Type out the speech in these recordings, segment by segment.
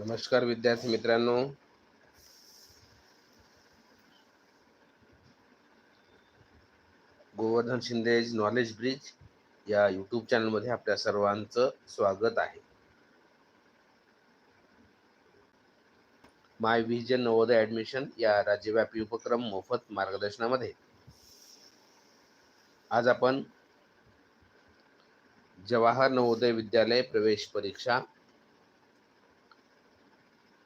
नमस्कार विद्यार्थी मित्रांनो. गोवर्धन शिंदेज नॉलेज ब्रिज या यूट्यूब चॅनलमध्ये आपल्या सर्वांचं स्वागत आहे. माय व्हिजन नवोदय ॲडमिशन या राज्यव्यापी उपक्रम मोफत मार्गदर्शनामध्ये. आज आपण जवाहर नवोदय विद्यालय प्रवेश परीक्षा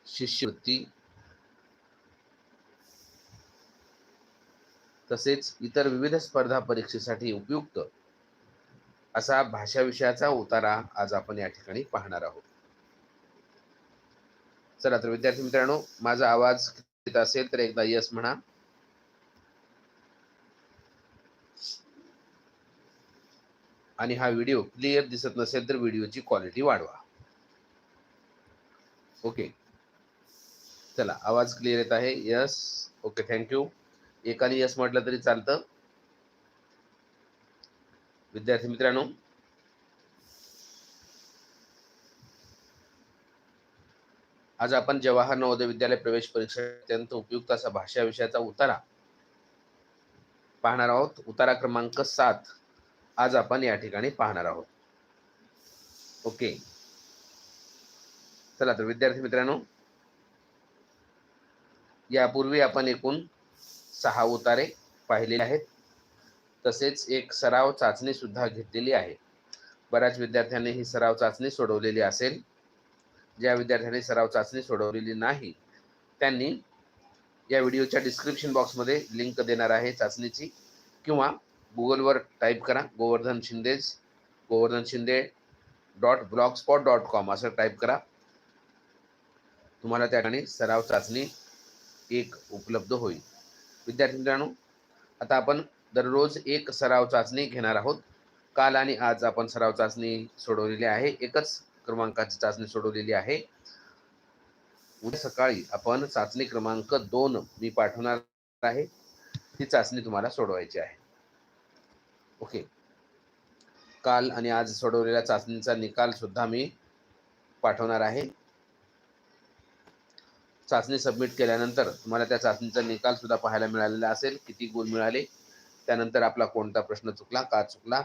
शिष्यवृत्ती. तसेच इतर विविध स्पर्धा परीक्षेसाठी उपयुक्त असा भाषा विषयाचा उतारा आज आपण या ठिकाणी पाहणार आहोत. चला तर विद्यार्थी मित्रांनो माझा आवाज येत असेल तर एकदा यस म्हणा. आणि हा व्हिडिओ क्लिअर दिसत नसेल तर व्हिडिओची क्वालिटी वाढवा. ओके. चला आवाज क्लिअर येत आहे. यस ओके थँक्यू एकाने यस म्हटलं तरी चालतं. विद्यार्थी मित्रांनो. आज आपण जवाहर नवोदय विद्यालय प्रवेश परीक्षा अत्यंत उपयुक्त असा भाषा विषयाचा उतारा पाहणार आहोत. उतारा क्रमांक सात. आज आपण या ठिकाणी पाहणार आहोत. ओके चला तर विद्यार्थी मित्रांनो यापूर्वी आपण एकूण सहा उतारे पाहिलेले आहेत. तसेच एक सराव चाचणी सुद्धा घेतलेली आहे. बऱ्याच विद्यार्थ्यांनी ही सराव चाचणी सोडवलेली असेल. ज्या विद्यार्थ्यांनी सराव चाचणी सोडवलेली नाही त्यांनी या व्हिडिओच्या डिस्क्रिप्शन बॉक्समध्ये लिंक देणार आहे चाचणीची. किंवा गुगलवर टाईप करा Govardhan Shinde's Govardhan Shinde dot blog spot dot com असं टाईप करा. तुम्हाला त्या ठिकाणी सराव चाचणी एक उपलब्ध होईल. विद्यार्थी मित्रांनो आता आपण दररोज एक सराव चाचणी घेणार आहोत. काल आणि आज आपण सराव चाचणी सोडवलेली आहे. एकच क्रमांकाची चाचणी सोडवलेली आहे. उद्या सकाळी आपण चाचणी क्रमांक दोन मी पाठवणार आहे. ती चाचणी तुम्हाला सोडवायची आहे. ओके. काल आणि आज सोडवलेल्या चाचणीचा निकाल सुद्धा मी पाठवणार आहे. चाचणी सबमिट केल्यानंतर तुम्हाला त्या चाचणीचा निकालसुद्धा पाहायला मिळालेला असेल. किती गुण मिळाले? त्यानंतर आपला कोणता प्रश्न चुकला? का चुकला?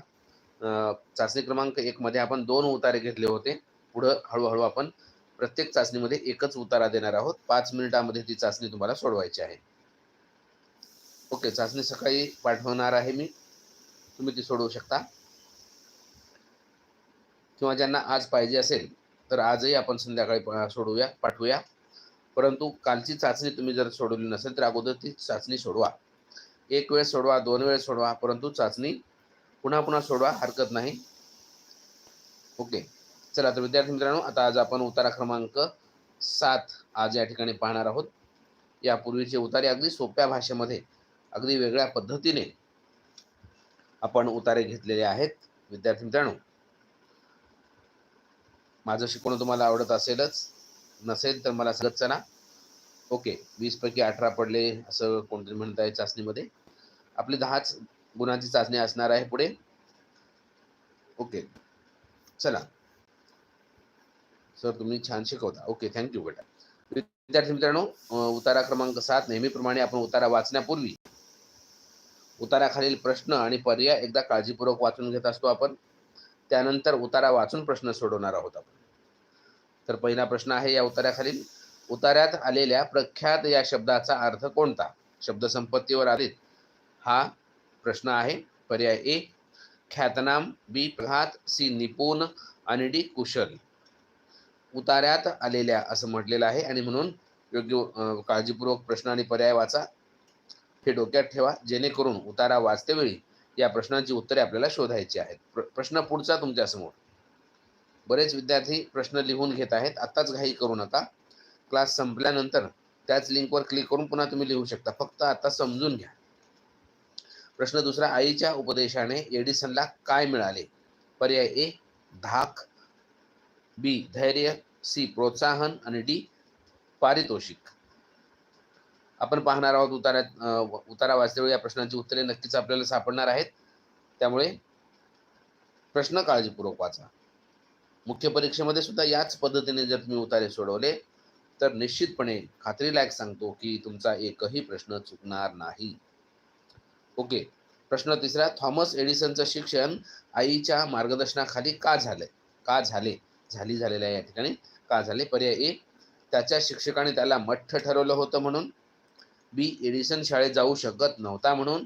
चाचणी क्रमांक एकमध्ये आपण दोन उतारे घेतले होते. पुढं हळूहळू आपण प्रत्येक चाचणीमध्ये एकच उतारा देणार आहोत. पाच मिनिटामध्ये ती चाचणी तुम्हाला सोडवायची आहे. ओके चाचणी सकाळी पाठवणार आहे मी. तुम्ही ती सोडवू शकता. किंवा ज्यांना आज पाहिजे असेल तर आजही आपण संध्याकाळी सोडवूया पाठवूया. परंतु कालची चाचणी तुम्ही जर सोडवली नसेल तर अगोदर ती चाचणी सोडवा. एक वेळ सोडवा दोन वेळ सोडवा परंतु चाचणी पुन्हा पुन्हा सोडवा हरकत नाही. ओके. चला तर विद्यार्थी मित्रांनो आता आज आपण उतारा क्रमांक सात आज या ठिकाणी पाहणार आहोत. यापूर्वीचे उतारे अगदी सोप्या भाषेमध्ये अगदी वेगळ्या पद्धतीने आपण उतारे घेतलेले आहेत. विद्यार्थी मित्रांनो माझं शिकवणं तुम्हाला आवडत असेलच. नसेल तर मला सांगत चला. ओके वीस पैकी अठरा पडले असं कोणतरी म्हणत आहे चाचणीमध्ये. आपली दहाच गुणांची चाचणी असणार आहे पुढे. ओके चला. सर तुम्ही छान शिकवता. ओके थँक्यू बेटा. विद्यार्थी मित्रांनो उतारा क्रमांक सात नेहमीप्रमाणे आपण उतारा वाचण्यापूर्वी उताराखालील प्रश्न आणि पर्याय एकदा काळजीपूर्वक वाचून घेत असतो आपण. त्यानंतर उतारा वाचून प्रश्न सोडवणार आहोत आपण. तर पहिला प्रश्न आहे या उतार्याखालील उतार्यात आलेल्या प्रख्यात या शब्दाचा अर्थ कोणता? शब्दसंपत्तीवर आधारित हा प्रश्न आहे. पर्याय ए ख्यातनाम बी प्रघात सी निपुण आणि डी कुशल. उतार्यात आलेल्या असं म्हटलेलं आहे आणि म्हणून योग्य काळजीपूर्वक प्रश्न आणि पर्याय वाचा. हे डोक्यात ठेवा जेणेकरून उतारा वाचतेवेळी या प्रश्नांची उत्तरे आपल्याला शोधायची आहेत. प्रश्न पुढचा तुमच्यासमोर. बरेच विद्यार्थी प्रश्न लिहून घेत आहेत. आत्ताच घाई करू नका. क्लास संपल्यानंतर त्याच लिंकवर क्लिक करून पुन्हा तुम्ही लिहू शकता. फक्त आता समजून घ्या. प्रश्न दुसरा आईच्या उपदेशाने एडिसनला काय मिळाले? पर्याय ए धाक बी धैर्य सी प्रोत्साहन आणि डी पारितोषिक. आपण पाहणार आहोत उतारात उतारा वाचल्यावर या प्रश्नांची उत्तरे नक्कीच आपल्याला सापडणार आहेत. त्यामुळे प्रश्न काळजीपूर्वक वाचा. मुख्य परीक्षेमध्ये सुद्धा याच पद्धतीने जर तुम्ही उतारे सोडवले तर निश्चितपणे खात्रीलायक सांगतो की तुमचा एकही प्रश्न चुकणार नाही. ओके. प्रश्न तिसरा थॉमस एडिसनचं शिक्षण आईच्या मार्गदर्शनाखाली का झालं का झाले? झाली झालेलं आहे या ठिकाणी. का झाले? पर्याय ए त्याच्या शिक्षकाने त्याला मठ्ठ ठरवलं होतं म्हणून. बी एडिसन शाळेत जाऊ शकत नव्हता म्हणून.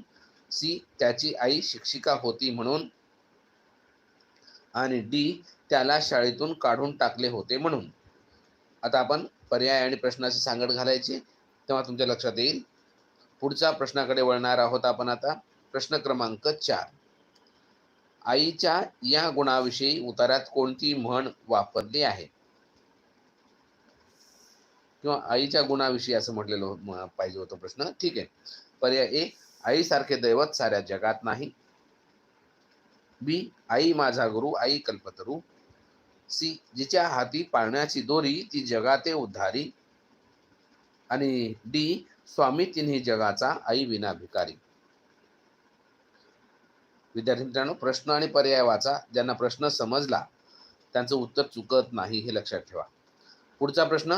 सी त्याची आई शिक्षिका होती म्हणून. आणि डी त्याला शाळेतून काढून टाकले होते म्हणून. आता आपण पर्याय आणि प्रश्नाची सांगड घालायची. तेव्हा तुमच्या लक्षात येईल. पुढच्या प्रश्नाकडे वळणार आहोत आपण आता. प्रश्न क्रमांक चार. आईच्या या गुणाविषयी उतारात कोणती म्हण वापरली आहे? किंवा आईच्या गुणाविषयी असं म्हटलेलं पाहिजे होतं प्रश्न. ठीक आहे. पर्याय ए आईसारखे दैवत साऱ्या जगात नाही. बी आई माझा गुरु आई कल्पतरू. सी जिच्या हाती पाळण्याची दोरी ती जगाते उद्धारी. आणि डी स्वामी तिन्ही जगाचा आई विना भिकारी. विद्यार्थी मित्रांनो प्रश्न आणि पर्याय वाचा. ज्यांना प्रश्न समजला त्यांचं उत्तर चुकत नाही हे लक्षात ठेवा. पुढचा प्रश्न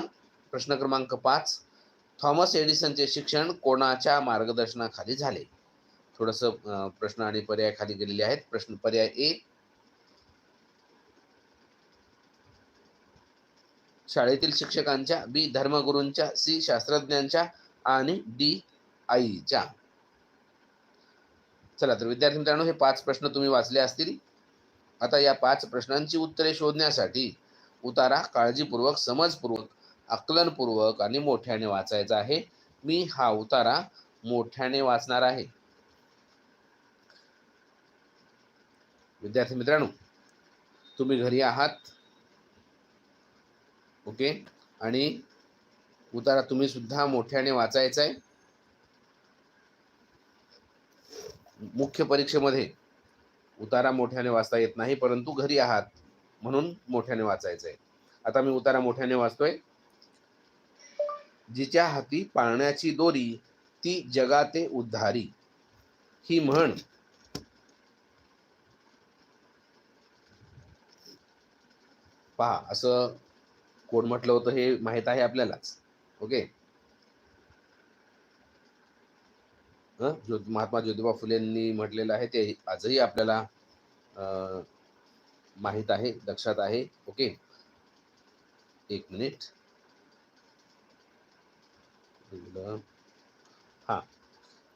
प्रश्न क्रमांक पाच. थॉमस एडिसनचे शिक्षण कोणाच्या मार्गदर्शनाखाली झाले? थोडंसं प्रश्न आणि पर्याय खाली गेलेले आहेत. प्रश्न पर्याय ए शाळेतील शिक्षकांच्या बी धर्मगुरूंच्या सी शास्त्रज्ञांच्या आणि डी आईच्या. चला तर विद्यार्थी मित्रांनो हे पाच प्रश्न तुम्ही वाचले असतील. आता या पाच प्रश्नांची उत्तरे शोधण्यासाठी उतारा काळजीपूर्वक समजपूर्वक आकलनपूर्वक आणि मोठ्याने वाचायचा आहे. मी हा उतारा मोठ्याने वाचणार आहे. विद्यार्थी मित्रांनो तुम्ही घरी आहात. ओके? आणि उतारा तुम्ही सुद्धा मोठ्याने वाचायचा आहे मुख्य परीक्षेमध्ये उतारा मोठ्याने वाचता येत नाही परंतु घरी आहात म्हणून मोठ्याने वाचायचं आहे आता मी उतारा मोठ्याने वाचतोय. जिच्या हाती पाळण्याची दोरी ती जगाते उद्धारी. ही म्हण पहा असं कोण म्हटलं होतं हे माहीत आहे आपल्यालाच. ओके? महात्मा ज्योतिबा फुलेंनी म्हटलेलं आहे ते आजही आपल्याला माहीत माहीत आहे लक्षात आहे. ओके? एक मिनिट. हा.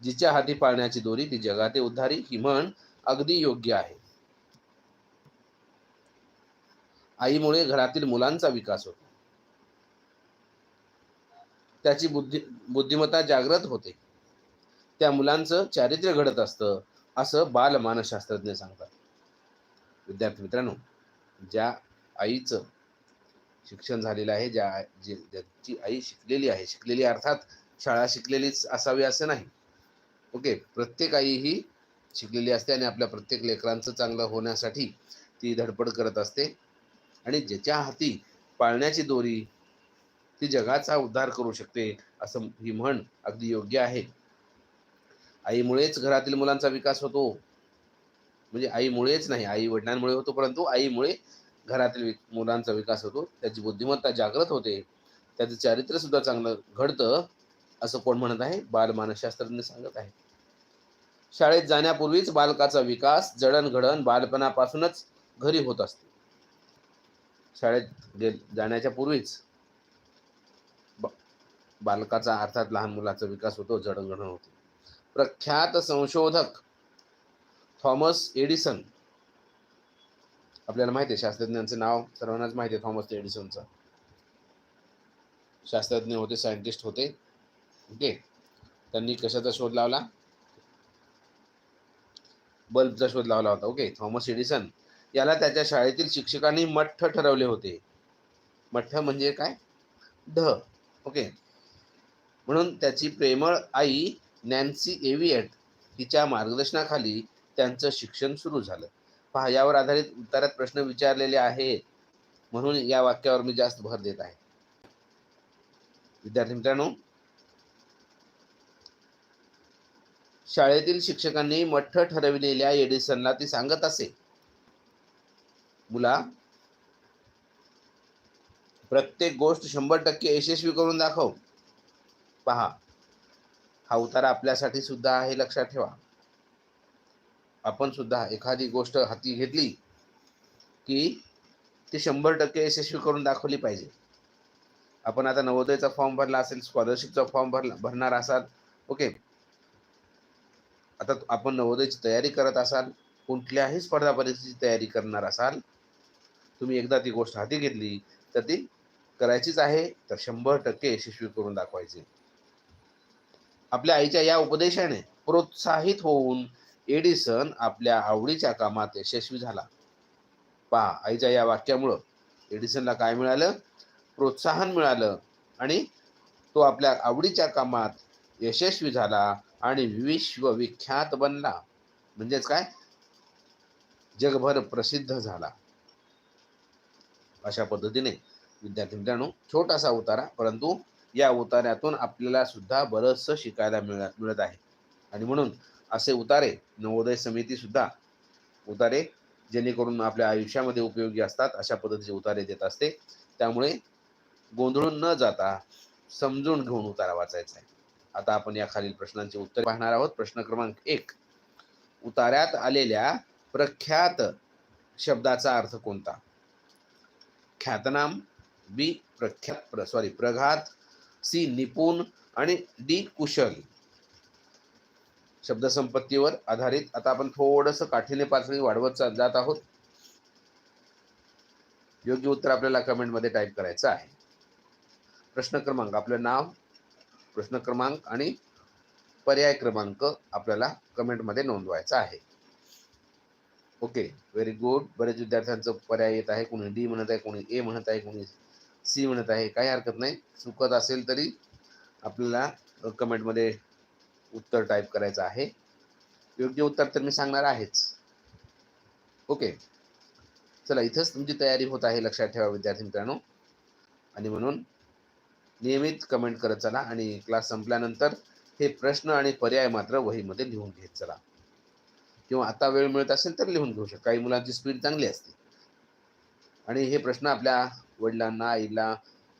जिच्या हाती पाळण्याची दोरी ती जगाते उद्धारी ही म्हण अगदी योग्य आहे. आईमुळे घरातील मुलांचा विकास होतो. त्याची बुद्धी बुद्धिमत्ता जागृत होते. त्या मुलांचं चारित्र्य घडत असतं असं बालमानसशास्त्रज्ञ सांगतात. विद्यार्थी मित्रांनो ज्या आईचं शिक्षण झालेलं आहे ज्या जे ज्याची आई शिकलेली आहे शिकलेली अर्थात शाळा शिकलेलीच असावी असं नाही. ओके प्रत्येक आई ही शिकलेली असते आणि आपल्या प्रत्येक लेकरांचं चांगलं होण्यासाठी ती धडपड करत असते. आणि ज्याच्या हाती पाळण्याची दोरी ती जगाचा उद्धार करू शकते असं ही म्हण अगदी योग्य आहे. आईमुळेच घरातील मुलांचा विकास होतो. म्हणजे आईमुळेच नाही आई वडिलांमुळे होतो परंतु आईमुळे घरातील वि- मुलांचा विकास होतो. त्याची बुद्धिमत्ता जागृत होते. त्याचं चारित्र्य सुद्धा चांगलं घडतं असं कोण म्हणत आहे? बालमानसशास्त्रज्ञ सांगत आहे शाळेत जाण्यापूर्वीच बालकाचा विकास जडणघडण बालपणापासूनच घरी होत असते. शाळेत गे जाण्याच्या पूर्वीच बालकाचा अर्थात लहान मुलाचा विकास होतो जडणघडण होते. प्रख्यात संशोधक थॉमस एडिसन. आपल्याला माहिती आहे शास्त्रज्ञांचं नाव सर्वांनाच माहिती आहे थॉमस एडिसनचं. शास्त्रज्ञ होते सायंटिस्ट होते. ओके? त्यांनी कशाचा शोध लावला? बल्बचा शोध लावला होता. ओके? Thomas Edison. याला त्याच्या शाळेतील शिक्षकांनी मठ्ठ ठरवले होते. मठ्ठ म्हणजे काय? ढ. ओके? म्हणून त्याची प्रेमळ आई नॅन्सी एव्हिएट तिच्या मार्गदर्शनाखाली त्यांचं शिक्षण सुरू झालं. पहा यावर आधारित उत्तरात प्रश्न विचारलेले आहेत. म्हणून या वाक्यावर मी जास्त भर देत आहे. विद्यार्थी मित्रांनो शाळेतील शिक्षकांनी मठ्ठ ठरविलेल्या एडिसनला ती सांगत असे. मुला प्रत्येक गोष्ट शंभर टक्के यशस्वी करून दाखव. पहा. हा उतारा आपल्यासाठी सुद्धा आहे लक्षात ठेवा. आपण सुद्धा एखादी गोष्ट हाती घेतली की ती शंभर टक्के यशस्वी करून दाखवली पाहिजे. आपण आता नवोदयचा फॉर्म भरला असेल स्कॉलरशिपचा फॉर्म भरला भरणार असाल ओके. आता आपण नवोदयची तयारी करत असाल कुठल्याही स्पर्धा परीक्षेची तयारी करणार असाल तुम्ही एकदा ती गोष्ट हाती घेतली तर ती करायचीच आहे तर शंभर टक्के यशस्वी करून दाखवायची. आपल्या आईच्या या उपदेशाने प्रोत्साहित होऊन एडिसन आपल्या आवडीच्या कामात यशस्वी झाला. पहा आईच्या या वाक्यामुळं एडिसनला काय मिळालं? प्रोत्साहन मिळालं आणि तो आपल्या आवडीच्या कामात यशस्वी झाला आणि विश्वविख्यात बनला. म्हणजेच काय? जगभर प्रसिद्ध झाला. अशा पद्धतीने विद्यार्थी मित्रांनो छोटासा उतारा परंतु या उतार्यातून आपल्याला सुद्धा बरंचसं शिकायला मिळ मिळत आहे. आणि म्हणून असे उतारे नवोदय समिती सुद्धा उतारे जेणेकरून आपल्या आयुष्यामध्ये उपयोगी असतात अशा पद्धतीचे उतारे देत असते. त्यामुळे गोंधळून न जाता समजून घेऊन उतारा वाचायचा आहे. आता आपण या खालील प्रश्नांचे उत्तर पाहणार आहोत. प्रश्न क्रमांक एक. उतार्यात आलेल्या प्रख्यात शब्दाचा अर्थ कोणता? ख्यातनाम बी प्रख्यात सॉरी प्रघात सी निपुण आणि डी कुशल. शब्दसंपत्तीवर आधारित आता आपण थोडंसं काठीने पातळी वाढवत जात आहोत. योग्य उत्तर आपल्याला कमेंटमध्ये टाईप करायचं आहे. प्रश्न क्रमांक आपलं नाव प्रश्न क्रमांक आणि पर्याय क्रमांक आपल्याला कमेंटमध्ये नोंदवायचा आहे. Okay very good. बरेच विद्यार्थ्यांचं पर्याय येत आहे. कोणी डी म्हणत आहे कोणी ए म्हणत आहे कोणी सी म्हणत आहे. काही हरकत नाही. चुकत असेल तरी आपल्याला कमेंटमध्ये उत्तर टाईप करायचं आहे. योग्य उत्तर तर मी सांगणार आहेच. ओके. चला इथंच तुमची तयारी होत आहे लक्षात ठेवा विद्यार्थी मित्रांनो. आणि म्हणून नियमित कमेंट करत चला आणि क्लास संपल्यानंतर हे प्रश्न आणि पर्याय मात्र वहीमध्ये लिहून घेत चला. किंवा आता वेळ मिळत असेल तर लिहून घेऊ शकता. काही मुलांची स्पीड चांगली असते. आणि हे प्रश्न आपल्या वडिलांना आईला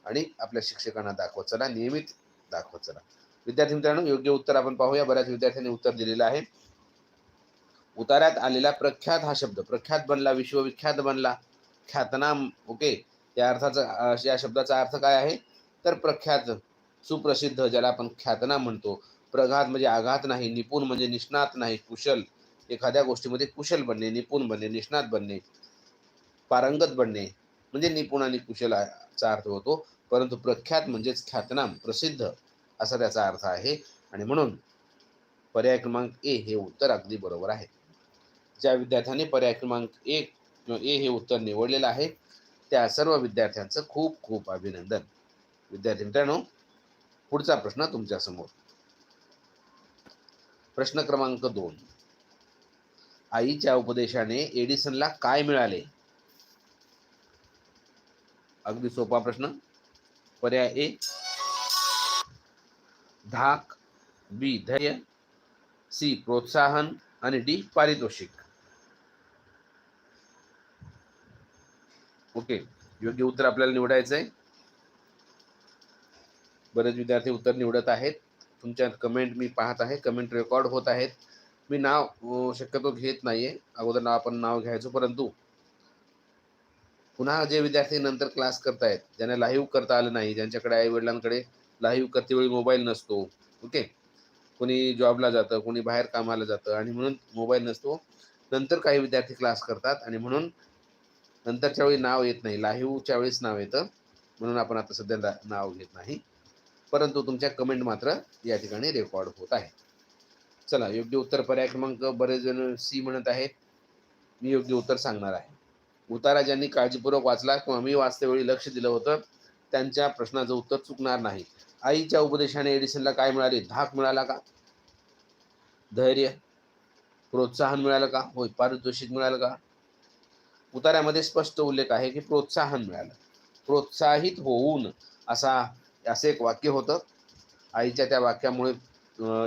आणि आपल्या शिक्षकांना दाखवत चला. नियमित दाखवत चला. विद्यार्थी मित्रांनो योग्य उत्तर आपण पाहूया. बऱ्याच विद्यार्थ्यांनी उत्तर दिलेलं आहे. उतार्यात आलेला प्रख्यात हा शब्द प्रख्यात बनला विश्वविख्यात बनला. ख्यातनाम ओके. या अर्थाचा या शब्दाचा अर्थ काय आहे? तर प्रख्यात सुप्रसिद्ध ज्याला आपण ख्यातनाम म्हणतो. प्रघात म्हणजे आघात नाही निपुण म्हणजे निष्णात नाही कुशल. एखाद्या गोष्टीमध्ये कुशल बनणे निपुण बनणे निष्णात बनणे पारंगत बनणे. म्हणजे निपुण आणि कुशलाचा अर्थ होतो. परंतु प्रख्यात म्हणजेच ख्यातनाम प्रसिद्ध असा त्याचा अर्थ आहे. आणि म्हणून पर्याय क्रमांक ए हे उत्तर अगदी बरोबर आहे. ज्या विद्यार्थ्याने पर्याय क्रमांक एक किंवा ए हे उत्तर निवडलेलं आहे त्या सर्व विद्यार्थ्यांचं खूप खूप अभिनंदन. विद्यार्थी मित्रांनो पुढचा प्रश्न तुमच्यासमोर. प्रश्न क्रमांक दोन. आईच्या उपदेशाने एडिसनला काय मिळाले? अगदी सोपा प्रश्न. पर्याय ए. धाक. बी. धैर्य. सी. प्रोत्साहन. आणि डी. पारितोषिक. ओके. योग्य उत्तर आपल्याला निवडायचं आहे बरेच विद्यार्थी उत्तर निवडत आहेत. तुमच्या कमेंट मी पाहत आहे. कमेंट रेकॉर्ड होत आहेत. मी नाव शक्यतो घेत नाहीये. अगोदर नाव आपण नाव घ्यायचो. परंतु पुन्हा जे विद्यार्थी नंतर क्लास करतायत ज्यांना लाईव्ह करता आलं नाही ज्यांच्याकडे आई वडिलांकडे लाईव्ह करतेवेळी मोबाईल नसतो ओके कोणी जॉबला जातं कोणी बाहेर कामाला जातं आणि म्हणून मोबाईल नसतो. नंतर काही विद्यार्थी क्लास करतात आणि म्हणून नंतरच्या वेळी नाव येत नाही. लाईव्हच्या वेळेस नाव येतं. म्हणून आपण आता सध्या नाव घेत नाही. परंतु तुमच्या कमेंट मात्र या ठिकाणी रेकॉर्ड होत आहे. चला योग्य उत्तर पर्याय क्रमांक बरेच जण सी म्हणत आहेत. मी योग्य उत्तर सांगणार आहे. उतारा ज्यांनी काळजीपूर्वक वाचला किंवा मी वाचतेवेळी लक्ष दिलं होतं त्यांच्या प्रश्नाचं उत्तर चुकणार नाही. आईच्या उपदेशाने एडिसनला काय मिळाले? धाक मिळाला का? धैर्य? प्रोत्साहन मिळालं का? होय पारितोषिक मिळालं का? उतार्यामध्ये स्पष्ट उल्लेख आहे की प्रोत्साहन मिळालं. प्रोत्साहित होऊन असा असं एक वाक्य होतं. आईच्या त्या वाक्यामुळे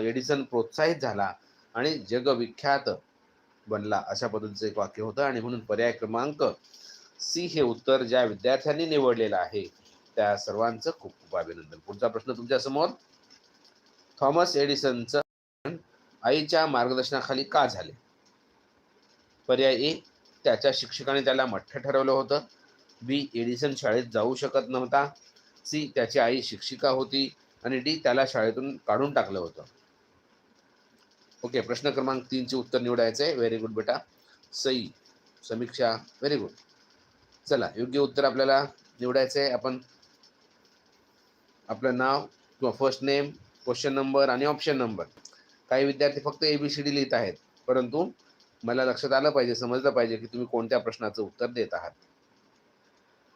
एडिसन प्रोत्साहित झाला आणि जगविख्यात बनला. अशा पद्धतीचं एक वाक्य होतं आणि म्हणून पर्याय क्रमांक सी हे उत्तर ज्या विद्यार्थ्यांनी निवडलेलं आहे त्या सर्वांचं खूप खूप अभिनंदन. पुढचा प्रश्न तुमच्यासमोर थॉमस एडिसनचं आईच्या मार्गदर्शनाखाली का झाले? पर्याय ए त्याच्या शिक्षकाने त्याला मठ्ठ ठरवलं होतं. बी एडिसन शाळेत जाऊ शकत नव्हता. सी त्याची आई शिक्षिका होती. आणि डी त्याला शाळेतून काढून टाकलं होतं. ओके प्रश्न क्रमांक तीनचे उत्तर निवडायचं आहे व्हेरी गुड बेटा. सई समीक्षा. व्हेरी गुड चला योग्य उत्तर आपल्याला निवडायचं आहे आपण आपलं नाव किंवा फर्स्ट नेम क्वेश्चन नंबर आणि ऑप्शन नंबर काही विद्यार्थी फक्त ए बी सी डी लिहित आहेत. परंतु मला लक्षात आलं पाहिजे समजलं पाहिजे की तुम्ही कोणत्या प्रश्नाचं उत्तर देत आहात.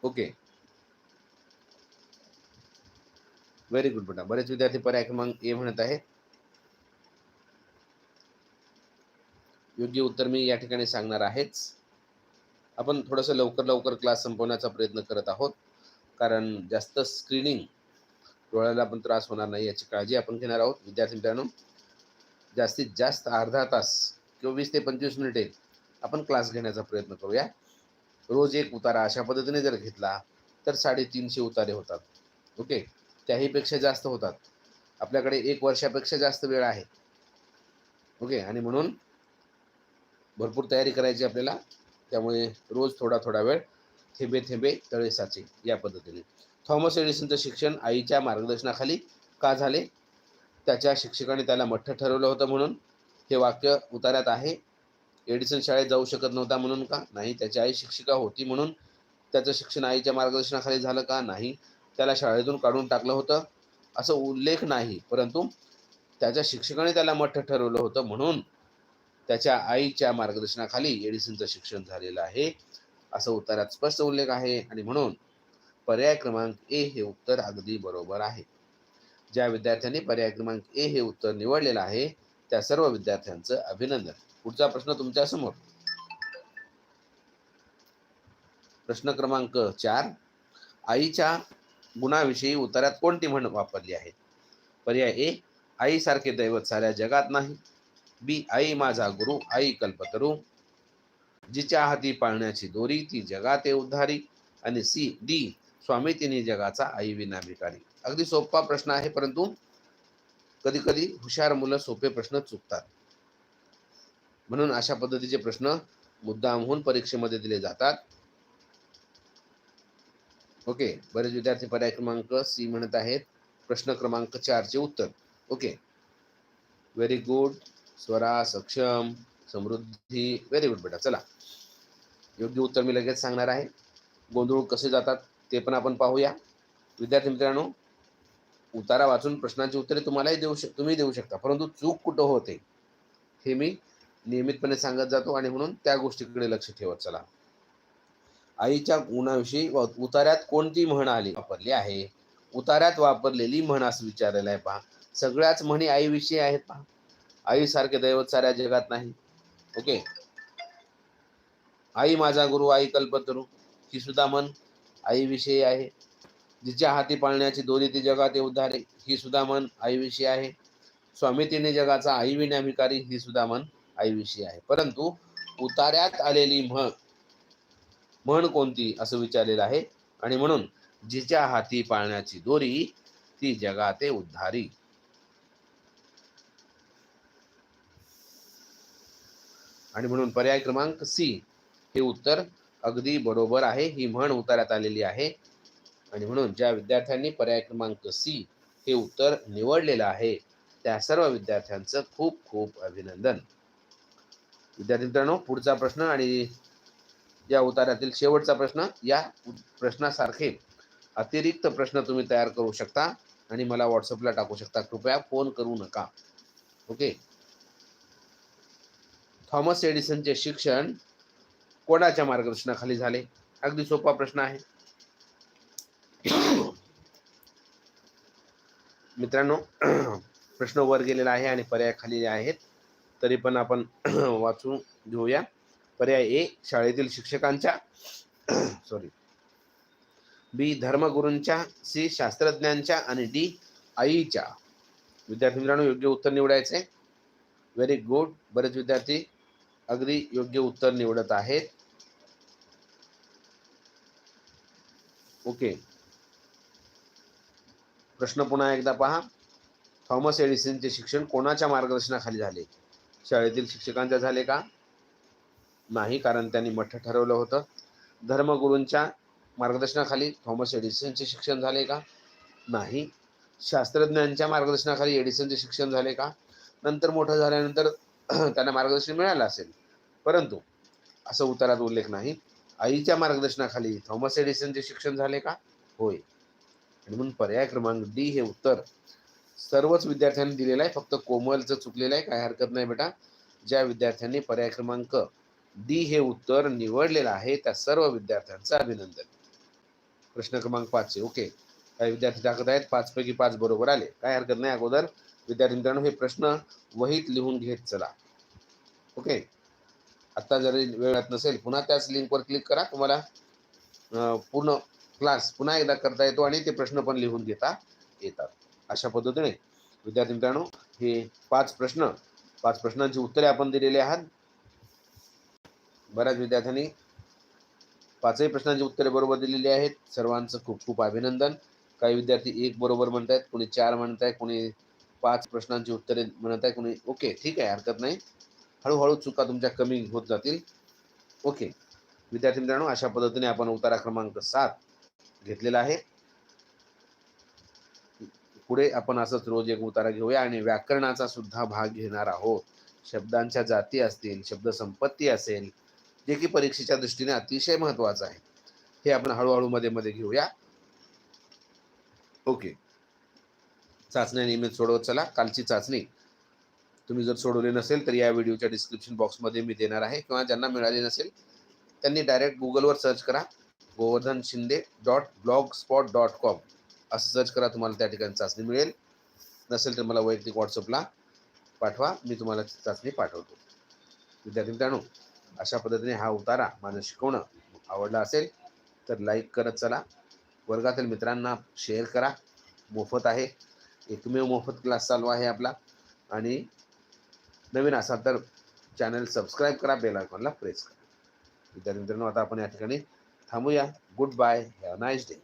ओके. व्हेरी गुड बेटा. बरेच विद्यार्थी पर्याय क्रमांक ए म्हणत आहेत. योग्य उत्तर मी या ठिकाणी सांगणार आहेच. आपण थोडंसं लवकर लवकर क्लास संपवण्याचा प्रयत्न करत आहोत. कारण जास्त स्क्रीनिंग डोळ्याला पण त्रास होणार नाही याची काळजी आपण घेणार आहोत. विद्यार्थी मित्रांनो जास्तीत जास्त अर्धा तास किंवा वीस ते पंचवीस मिनिटे आपण क्लास घेण्याचा प्रयत्न करूया. रोज एक उतारा अशा पद्धतीने जर घेतला तर साडेतीनशे उतारे होतात. ओके? त्याहीपेक्षा जास्त होतात. आपल्याकडे एक वर्षापेक्षा जास्त वेळ आहे. ओके? आणि म्हणून भरपूर तयारी करायची आपल्याला. त्यामुळे रोज थोडा थोडा वेळ थेंबे थेंबे तळे साचे या पद्धतीने. थॉमस एडिसनचं शिक्षण आईच्या मार्गदर्शनाखाली का झाले? त्याच्या शिक्षकाने त्याला मठ्ठ ठरवलं होतं म्हणून. हे वाक्य उतार्यात आहे. एडिसन शाळेत जाऊ शकत नव्हता म्हणून का? नाही त्याची आई शिक्षिका होती म्हणून त्याचं शिक्षण आईच्या मार्गदर्शनाखाली झालं का? नाही त्याला शाळेतून काढून टाकलं होतं. असं उल्लेख नाही परंतु त्याच्या शिक्षकाने त्याला मठ्ठ ठरवलं होतं म्हणून त्याच्या आईच्या मार्गदर्शनाखाली एडिसनचं शिक्षण झालेलं आहे. असं उत्तरात स्पष्ट उल्लेख आहे आणि म्हणून पर्याय क्रमांक ए हे उत्तर अगदी बरोबर आहे. ज्या विद्यार्थ्यांनी पर्याय क्रमांक ए हे उत्तर निवडलेलं आहे त्या सर्व विद्यार्थ्यांचं अभिनंदन. पुढचा प्रश्न तुमच्यासमोर. प्रश्न क्रमांक चार. आईच्या गुणाविषयी उत्तरात कोणती म्हण वापरली आहे? पर्याय ए आईसारखे दैवत साऱ्या जगात नाही. बी आई माझा गुरु आई कल्पतरू जिच्या हाती पाळण्याची दोरी ती जगाते उद्धारी आणि सी डी स्वामी तिने जगाचा आई विना भिकारी अगदी सोपा प्रश्न आहे परंतु कधी कधी हुशार मुलं सोपे प्रश्न चुकतात. म्हणून अशा पद्धतीचे प्रश्न मुद्दामहून परीक्षेमध्ये दिले जातात. ओके बरेच विद्यार्थी पर्याय क्रमांक सी म्हणत आहेत. प्रश्न क्रमांक चारचे उत्तर. ओके. व्हेरी गुड स्वरा सक्षम समृद्धी व्हेरी गुड बेटा चला. योग्य उत्तर मी लगेच सांगणार आहे. गोंधळ कसे जातात ते पण आपण पाहूया. विद्यार्थी मित्रांनो उतारा वाचून प्रश्नांची उत्तरे तुम्हालाही देऊ शक तुम्ही देऊ शकता परंतु चूक कुठं होते हे मी नियमितपणे सांगत जातो आणि म्हणून त्या गोष्टीकडे लक्ष ठेवत चला. आईच्या गुणाविषयी उताऱ्यात उतार्यात कोणती म्हण आली वापरली आहे? उतार्यात वापरलेली म्हण असं विचारलेलं आहे पहा. सगळ्याच म्हणी आईविषयी आहेत पहा. आईसारखे दैवत साऱ्या जगात नाही. ओके? आई माझा गुरु आई कल्पतरू. ही सुद्धा मन आईविषयी आहे. जिच्या हाती पाळण्याची दोरी ती जगात उद्धारे ही सुद्धा मन आईविषयी आहे. स्वामी तिने जगाचा आई विनाभिकारी ही सुद्धा मन आईविषयी आहे. परंतु उतार्यात आलेली म्हण म्हण कोणती असं विचारलेलं आहे? आणि म्हणून जिच्या हाती पाळण्याची दोरी ती जगाते उद्धारी. आणि म्हणून पर्याय क्रमांक सी हे उत्तर अगदी बरोबर आहे. ही म्हण उतार्यात आलेली आहे. आणि म्हणून ज्या विद्यार्थ्यांनी पर्याय क्रमांक सी हे उत्तर निवडलेलं आहे त्या सर्व विद्यार्थ्यांचं खूप खूप अभिनंदन. विद्यार्थी मित्रांनो पुढचा प्रश्न आणि या उतारातील शेवटचा प्रश्न या प्रश्नासारखे अतिरिक्त प्रश्न तुम्ही तयार करू शकता आणि मला व्हॉट्सअपला टाकू शकता. कृपया फोन करू नका. ओके? थॉमस एडिसनचे शिक्षण कोणाच्या मार्गदर्शनाखाली झाले? अगदी सोपा प्रश्न आहे. मित्रांनो प्रश्न वर गेलेला आहे आणि पर्याय खाली आहेत. तरी पण आपण वाचून घेऊया. पर्याय ए शाळेतील शिक्षकांच्या सॉरी बी धर्मगुरूंच्या सी शास्त्रज्ञांच्या आणि डी आईच्या. विद्यार्थी मित्रांनो योग्य उत्तर निवडायचे. व्हेरी गुड बरेच विद्यार्थी अगदी योग्य उत्तर निवडत आहेत. ओके. प्रश्न पुन्हा एकदा पहा. थॉमस एडिसनचे शिक्षण कोणाच्या मार्गदर्शनाखाली झाले? शाळेतील शिक्षकांच्या झाले का? नाही कारण त्यांनी मठ ठरवलं होतं. धर्मगुरूंच्या मार्गदर्शनाखाली थॉमस एडिसनचे शिक्षण झाले का? नाही. शास्त्रज्ञांच्या मार्गदर्शनाखाली एडिसनचे शिक्षण झाले का? नंतर मोठं झाल्यानंतर त्यांना मार्गदर्शन मिळालं असेल. परंतु असं उत्तरात उल्लेख नाही. आईच्या मार्गदर्शनाखाली थॉमस एडिसनचे शिक्षण झाले का? होय. आणि म्हणून पर्याय क्रमांक डी हे उत्तर सर्वच विद्यार्थ्यांनी दिलेलं आहे. फक्त कोमलचं चुकलेलं आहे. काय हरकत नाही बेटा. ज्या विद्यार्थ्यांनी पर्याय क्रमांक डी हे उत्तर निवडलेलं आहे त्या सर्व विद्यार्थ्यांचं अभिनंदन. प्रश्न क्रमांक पाचशे ओके. काही विद्यार्थी टाकत आहेत. पाचपैकी पाच बरोबर आले. काय हरकत नाही अगोदर. विद्यार्थी मित्रांनो हे प्रश्न वहीत लिहून घेत चला. ओके? आता जरी वेळात नसेल पुन्हा त्याच लिंकवर क्लिक करा. तुम्हाला पूर्ण क्लास पुन्हा एकदा करता येतो आणि ते प्रश्न पण लिहून घेता येतात. अशा पद्धतीने. विद्यार्थी मित्रांनो हे पाच प्रश्न पाच प्रश्नांची उत्तरे आपण दिलेली आहात. बऱ्याच विद्यार्थ्यांनी पाचही प्रश्नांची उत्तरे बरोबर दिलेली आहेत. सर्वांचं खूप खूप अभिनंदन. काही विद्यार्थी एक बरोबर म्हणत आहेत कोणी चार म्हणत आहे कोणी पाच प्रश्नांची उत्तरे म्हणत आहे. कोणी ओके ठीक आहे हरकत नाही. हळूहळू चुका तुमच्या कमी होत जातील. ओके. विद्यार्थी मित्रांनो अशा पद्धतीने आपण उतारा क्रमांक सात घेतलेला आहे. पुढे आपण असंच रोज एक उतारा घेऊया आणि व्याकरणाचा सुद्धा भाग घेणार आहोत. शब्दांच्या जाती असतील शब्द संपत्ती असेल जे की परीक्षेच्या दृष्टीने अतिशय महत्वाचं आहे. हे आपण हळूहळू मध्ये मध्ये घेऊया. ओके. चाचण्या नियमित सोडवत चला. कालची चाचणी तुम्ही जर सोडवली नसेल तर या व्हिडिओच्या डिस्क्रिप्शन बॉक्समध्ये मी देणार आहे. किंवा ज्यांना मिळाली नसेल त्यांनी डायरेक्ट गुगलवर सर्च करा. Govardhan Shinde dot blog spot dot com असं सर्च करा तुम्हाला त्या ठिकाणी चाचणी मिळेल. नसेल तर मला वैयक्तिक व्हॉट्सअपला पाठवा. मी तुम्हाला चाचणी पाठवतो. विद्यार्थी मित्रांनो अशा पद्धतीने हा उतारा माझं शिकवणं आवडला असेल तर लाईक करत चला. वर्गातील मित्रांना शेअर करा. मोफत आहे. एकमेव मोफत क्लास चालू आहे आपला. आणि नवीन असाल तर चॅनल सबस्क्राईब करा बेल आयकॉनला प्रेस करा. विद्यार्थी मित्रांनो आता आपण या ठिकाणी थांबूया. Good bye have nice day